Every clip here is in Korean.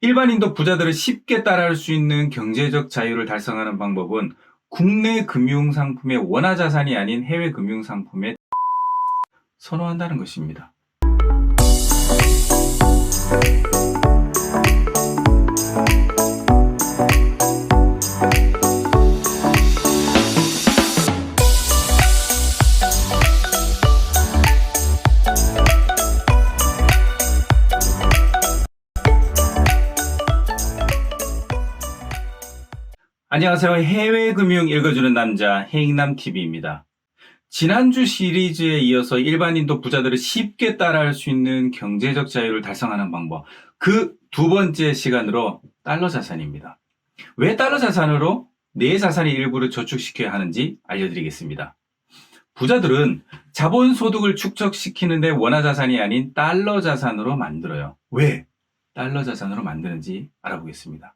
일반인도 부자들을 쉽게 따라할 수 있는 경제적 자유를 달성하는 방법은 국내 금융상품의 원화 자산이 아닌 해외 금융상품에 선호한다는 것입니다. 안녕하세요. 해외 금융 읽어주는 남자 해익남TV입니다. 지난주 시리즈에 이어서 일반인도 부자들을 쉽게 따라할 수 있는 경제적 자유를 달성하는 방법. 그 두 번째 시간으로 달러 자산입니다. 왜 달러 자산으로 내 자산의 일부를 저축시켜야 하는지 알려드리겠습니다. 부자들은 자본 소득을 축적시키는데 원화 자산이 아닌 달러 자산으로 만들어요. 왜 달러 자산으로 만드는지 알아보겠습니다.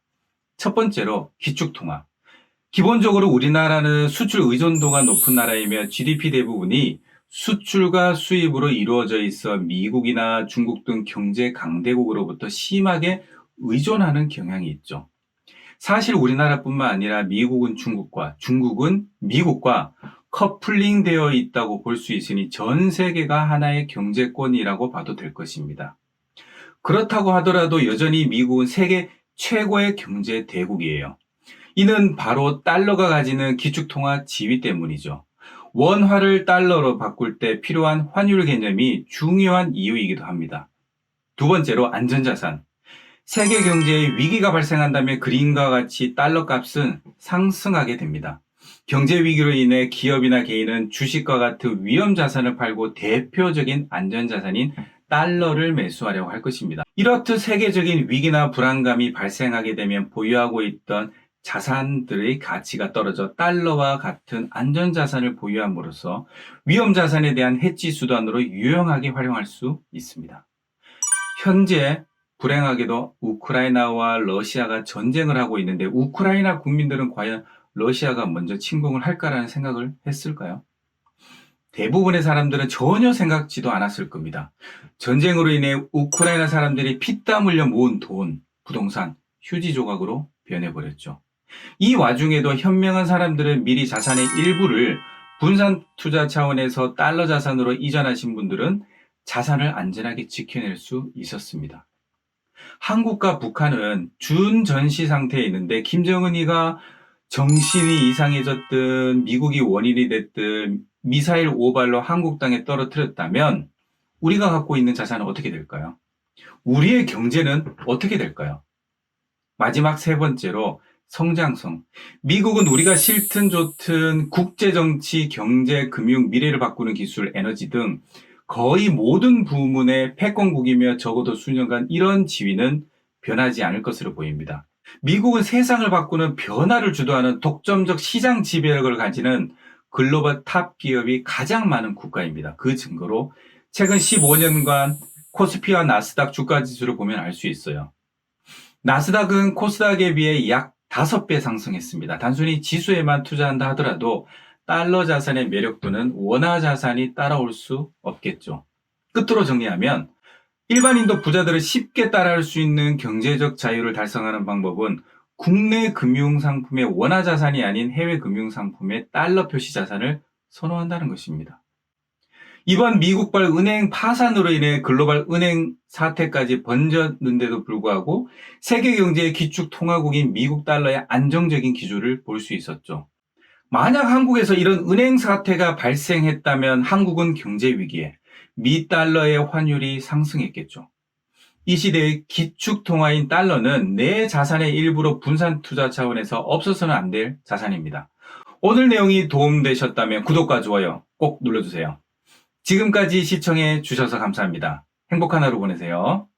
첫 번째로 기축통화. 기본적으로 우리나라는 수출 의존도가 높은 나라이며 GDP 대부분이 수출과 수입으로 이루어져 있어 미국이나 중국 등 경제 강대국으로부터 심하게 의존하는 경향이 있죠. 사실 우리나라뿐만 아니라 미국은 중국과 중국은 미국과 커플링 되어 있다고 볼 수 있으니 전 세계가 하나의 경제권이라고 봐도 될 것입니다. 그렇다고 하더라도 여전히 미국은 세계 최고의 경제 대국이에요. 이는 바로 달러가 가지는 기축통화 지위 때문이죠. 원화를 달러로 바꿀 때 필요한 환율 개념이 중요한 이유이기도 합니다. 두 번째로 안전자산. 세계 경제에 위기가 발생한다면 그림과 같이 달러 값은 상승하게 됩니다. 경제 위기로 인해 기업이나 개인은 주식과 같은 위험 자산을 팔고 대표적인 안전 자산인 달러를 매수하려고 할 것입니다. 이렇듯 세계적인 위기나 불안감이 발생하게 되면 보유하고 있던 자산들의 가치가 떨어져 달러와 같은 안전자산을 보유함으로써 위험자산에 대한 해지 수단으로 유용하게 활용할 수 있습니다. 현재 불행하게도 우크라이나와 러시아가 전쟁을 하고 있는데 우크라이나 국민들은 과연 러시아가 먼저 침공을 할까라는 생각을 했을까요? 대부분의 사람들은 전혀 생각지도 않았을 겁니다. 전쟁으로 인해 우크라이나 사람들이 피땀 흘려 모은 돈, 부동산, 휴지 조각으로 변해버렸죠. 이 와중에도 현명한 사람들은 미리 자산의 일부를 분산 투자 차원에서 달러 자산으로 이전하신 분들은 자산을 안전하게 지켜낼 수 있었습니다. 한국과 북한은 준전시 상태에 있는데 김정은이가 정신이 이상해졌든 미국이 원인이 됐든 미사일 오발로 한국 땅에 떨어뜨렸다면 우리가 갖고 있는 자산은 어떻게 될까요? 우리의 경제는 어떻게 될까요? 마지막 세 번째로 성장성. 미국은 우리가 싫든 좋든 국제 정치, 경제, 금융, 미래를 바꾸는 기술, 에너지 등 거의 모든 부문의 패권국이며 적어도 수년간 이런 지위는 변하지 않을 것으로 보입니다. 미국은 세상을 바꾸는 변화를 주도하는 독점적 시장 지배력을 가지는 글로벌 탑 기업이 가장 많은 국가입니다. 그 증거로 최근 15년간 코스피와 나스닥 주가 지수를 보면 알 수 있어요. 나스닥은 코스닥에 비해 약 5배 상승했습니다. 단순히 지수에만 투자한다 하더라도 달러 자산의 매력도는 원화 자산이 따라올 수 없겠죠. 끝으로 정리하면 일반인도 부자들을 쉽게 따라할 수 있는 경제적 자유를 달성하는 방법은 국내 금융 상품의 원화 자산이 아닌 해외 금융 상품의 달러 표시 자산을 선호한다는 것입니다. 이번 미국발 은행 파산으로 인해 글로벌 은행 사태까지 번졌는데도 불구하고 세계 경제의 기축 통화국인 미국 달러의 안정적인 기조를 볼 수 있었죠. 만약 한국에서 이런 은행 사태가 발생했다면 한국은 경제 위기에 미 달러의 환율이 상승했겠죠. 이 시대의 기축 통화인 달러는 내 자산의 일부로 분산 투자 차원에서 없어서는 안 될 자산입니다. 오늘 내용이 도움되셨다면 구독과 좋아요 꼭 눌러주세요. 지금까지 시청해 주셔서 감사합니다. 행복한 하루 보내세요.